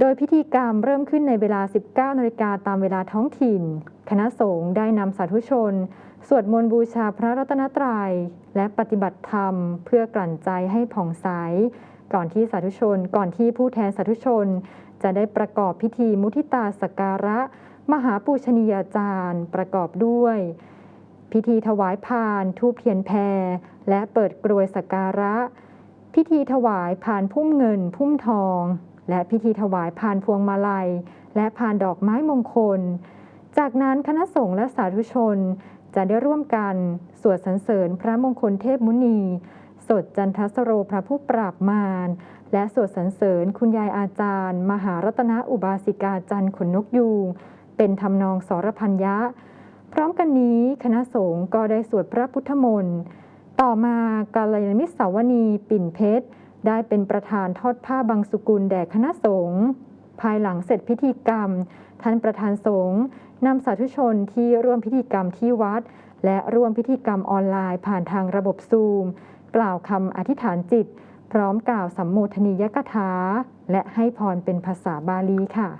โดยพิธีกรรมเริ่มขึ้นในเวลา 19นาฬิกาตามเวลาท้องถิ่น คณะสงฆ์ได้นำสาธุชน สวดมนต์บูชาพระรัตนตรัย และปฏิบัติธรรม เพื่อกลั่นใจให้ผ่องใส ก่อนที่สาธุชน ก่อนที่ผู้แทนสาธุชน จะได้ประกอบพิธีมุทิตาสการะ มหาปูชนียาจารย์ ประกอบด้วย พิธีถวายพานทูบเทียนแพร และเปิดกรวยสกการะ พิธีถวายพานพุ่มเงินพุ่มทอง และพิธีถวายพานพวงมาลัย และพานดอกไม้มงคล จากนั้นคณะสงฆ์และสาธุชนจะได้ร่วมกันสวดสรรเสริญพระมงคลเทพมุนี สดจันทสโรพระผู้ปราบมารและสวดสรรเสริญคุณยายอาจารย์ มหารัตนอุบาสิกาจันขนนกยูงเป็นทำนองสรพัญญะ พร้อมกันนี้คณะสงฆ์ก็ได้สวดพระพุทธมนต์ ต่อมากาลยานมิตรสาวนี ปิ่นเพชร ได้เป็นประธานทอดผ้าบางสุกุลแด่คณะสงฆ์ภายหลังเสร็จพิธีกรรม ท่านประธานสงฆ์นำสาธุชนที่ร่วมพิธีกรรมที่วัด และร่วมพิธีกรรมออนไลน์ผ่านทางระบบซูม กล่าวคำอธิษฐานจิต พร้อมกล่าวสัมโมทนียกถาและให้พรเป็นภาษาบาลีค่ะ